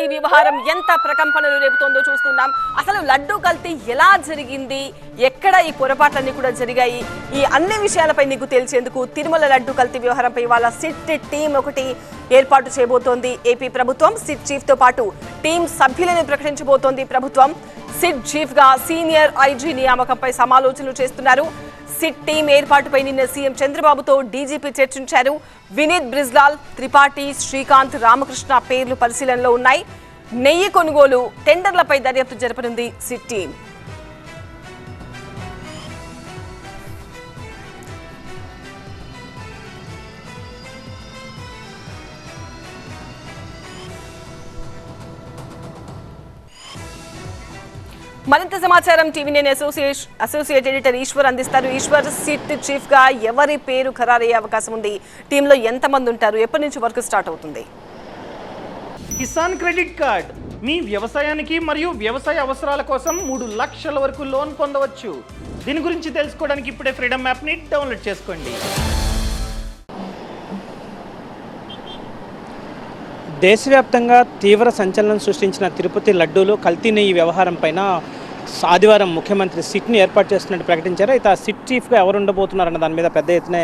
కల్తీ వ్యవహారం ఎంత ప్రకంపనలు రేపుతోందో చూస్తున్నాం. అసలు లడ్డు కల్తీ ఎలా జరిగింది? ఎక్కడ ఈ పొరపాట్లన్నీ కూడా జరిగాయి? ఈ అన్ని విషయాలపై నీకు తెలిసేందుకు తిరుమల లడ్డు కల్తీ వ్యవహారంపై వాళ్ళ సిట్ టీం ఒకటి ఏర్పాటు చేయబోతోంది. ఏపీ ప్రభుత్వం సిట్ చీఫ్తో పాటు టీం సభ్యులను ప్రకటించబోతోంది ప్రభుత్వం. సిట్ చీఫ్గా సీనియర్ ఐజీ నియామకంపై సమాలోచనలు చేస్తున్నారు. సిట్ టీం ఏర్పాటుపై నిన్న సీఎం చంద్రబాబుతో డీజీపీ చర్చించారు. వినీత్ బ్రిజ్లాల్ త్రిపాఠి శ్రీకాంత్ రామకృష్ణ పేర్లు పరిశీలనలో ఉన్నాయి. నెయ్యి కొనుగోలు టెండర్లపై దర్యాప్తు జరపనుంది సిట్ టీం. మరింత సమాచారం టీవీ నేను అసోసియేట్ అసోసియేట్ ఎడిటర్ ఈశ్వర్ అందిస్తారు. ఈశ్వర్ సిట్ చీఫ్గా ఎవరి పేరు ఖరారయ్యే అవకాశం ఉంది? టీంలో ఎంతమంది ఉంటారు? ఎప్పటి నుంచి వర్క్ స్టార్ట్ అవుతుంది? Kisan credit card. మీ వ్యవసాయానికి మరియు వ్యవసాయ అవసరాల కోసం మూడు లక్షల వరకు లోన్ పొందవచ్చు. దీని గురించి తెలుసుకోవడానికి ఇప్పుడే ఫ్రీడమ్ యాప్ని డౌన్లోడ్ చేసుకోండి. దేశవ్యాప్తంగా తీవ్ర సంచలనం సృష్టించిన తిరుపతి లడ్డూలు కల్తీ నెయ్యి వ్యవహారం పైన ఆదివారం ముఖ్యమంత్రి సిట్ని ఏర్పాటు చేస్తున్నట్టు ప్రకటించారు. అయితే ఆ సిట్ చీఫ్గా ఎవరు ఉండబోతున్నారన్న దాని మీద పెద్ద ఎత్తున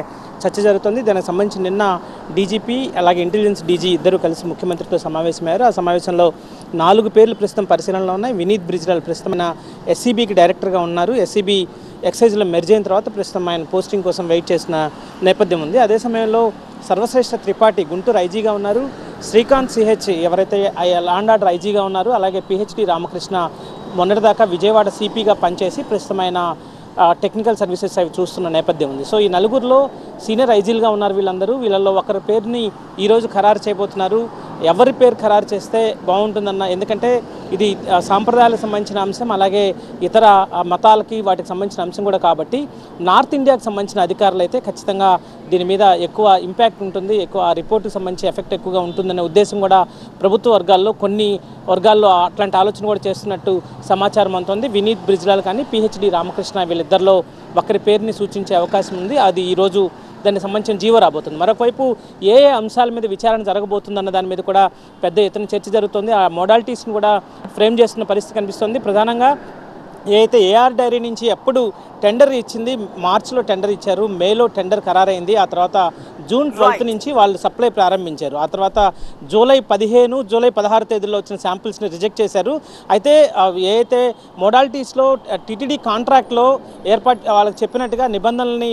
చర్చ జరుగుతుంది. దానికి సంబంధించి నిన్న డీజీపీ అలాగే ఇంటెలిజెన్స్ డీజీ ఇద్దరు కలిసి ముఖ్యమంత్రితో సమావేశమయ్యారు. ఆ సమావేశంలో నాలుగు పేర్లు ప్రస్తుతం పరిశీలనలో ఉన్నాయి. వినీత్ బ్రిజ్లాల్ ప్రస్తుతం ఎస్సీబీకి డైరెక్టర్గా ఉన్నారు. ఎస్సీబీ ఎక్సైజ్లో మెర్జ్ అయిన తర్వాత ప్రస్తుతం ఆయన పోస్టింగ్ కోసం వెయిట్ చేసిన నేపథ్యం ఉంది. అదే సమయంలో సర్వశ్రేష్ఠ త్రిపాఠి గుంటూరు ఐజీగా ఉన్నారు. శ్రీకాంత్ సిహెచ్ ఎవరైతే లాండ్ ఆర్డర్ ఐజీగా ఉన్నారు అలాగే పిహెచ్డి రామకృష్ణ మొన్నటిదాకా విజయవాడ సిపిగా పనిచేసి ప్రస్తుతమైన టెక్నికల్ సర్వీసెస్ అవి చూస్తున్న నేపథ్యం ఉంది. సో ఈ నలుగురిలో సీనియర్ ఐజీలుగా ఉన్నారు వీళ్ళందరూ. వీళ్ళల్లో ఒకరి పేరుని ఈరోజు ఖరారు చేయబోతున్నారు. ఎవరి పేరు ఖరారు చేస్తే బాగుంటుందన్న ఎందుకంటే ఇది సాంప్రదాయాలకు సంబంధించిన అంశం అలాగే ఇతర మతాలకి వాటికి సంబంధించిన అంశం కూడా కాబట్టి నార్త్ ఇండియాకి సంబంధించిన అధికారులు అయితే ఖచ్చితంగా దీని మీద ఎక్కువ ఇంపాక్ట్ ఉంటుంది ఎక్కువ ఆ రిపోర్ట్కి సంబంధించి ఎఫెక్ట్ ఎక్కువగా ఉంటుందనే ఉద్దేశం కూడా ప్రభుత్వ వర్గాల్లో కొన్ని వర్గాల్లో అట్లాంటి ఆలోచన కూడా చేస్తున్నట్టు సమాచారం అందుతుంది. వినీత్ బ్రిజ్లాల్ కానీ పిహెచ్డి రామకృష్ణ వీళ్ళిద్దరిలో ఒకరి పేరుని సూచించే అవకాశం ఉంది. అది ఈరోజు దానికి సంబంధించిన జీవ రాబోతుంది. మరొకవైపు ఏ ఏ అంశాల మీద విచారణ జరగబోతుంది అన్న దాని మీద కూడా పెద్ద ఎత్తున చర్చ జరుగుతుంది. ఆ మోడాలిటీస్ని కూడా ఫ్రేమ్ చేస్తున్న పరిస్థితి కనిపిస్తుంది. ప్రధానంగా ఏదైతే ఏఆర్ డైరీ నుంచి ఎప్పుడు టెండర్ ఇచ్చింది మార్చిలో టెండర్ ఇచ్చారు మేలో టెండర్ ఖరారైంది ఆ తర్వాత జూన్ ట్వెల్త్ నుంచి వాళ్ళు సప్లై ప్రారంభించారు. ఆ తర్వాత జూలై పదిహేను జూలై పదహారు తేదీలో వచ్చిన శాంపిల్స్ని రిజెక్ట్ చేశారు. అయితే ఏదైతే మోడాలిటీస్లో టీటీడీ కాంట్రాక్ట్లో ఏర్పాటు వాళ్ళకి చెప్పినట్టుగా నిబంధనల్ని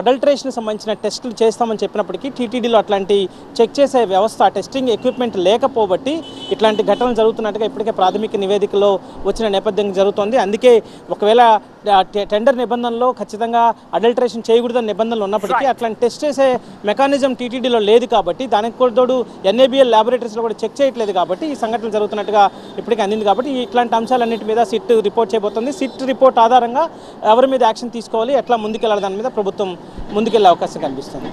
అడల్ట్రేషన్ సంబంధించిన టెస్టులు చేస్తామని చెప్పినప్పటికీ టీటీడీలో అట్లాంటి చెక్ చేసే వ్యవస్థ టెస్టింగ్ ఎక్విప్మెంట్ లేకపోబట్టి ఇట్లాంటి ఘటనలు జరుగుతున్నట్టుగా ఇప్పటికే ప్రాథమిక నివేదికలో వచ్చిన నేపథ్యం జరుగుతోంది. అందుకే ఒకవేళ టెండర్ నిబంధనలో ఖచ్చితంగా అడల్ట్రేషన్ చేయకూడదని నిబంధనలు ఉన్నప్పటికీ అట్లాంటి టెస్ట్ చేసే మెకానిజం టీటీడీలో లేదు కాబట్టి దానికి కూడా తోడు ఎన్ఏబిఎల్ ల్యాబొరేటరీస్లో కూడా చెక్ చేయట్లేదు కాబట్టి ఈ సంఘటనలు జరుగుతున్నట్టుగా ఇప్పటికే అందింది కాబట్టి ఇట్లాంటి అంశాలన్నింటి మీద సిట్ రిపోర్ట్ చేయబోతుంది. సిట్ రిపోర్ట్ ఆధారంగా ఎవరి మీద యాక్షన్ తీసుకోవాలి ఎట్లా ముందుకెళ్ళాలి దాని మీద ప్రభుత్వం ముందుకెళ్ళే అవకాశం కనిపిస్తుంది.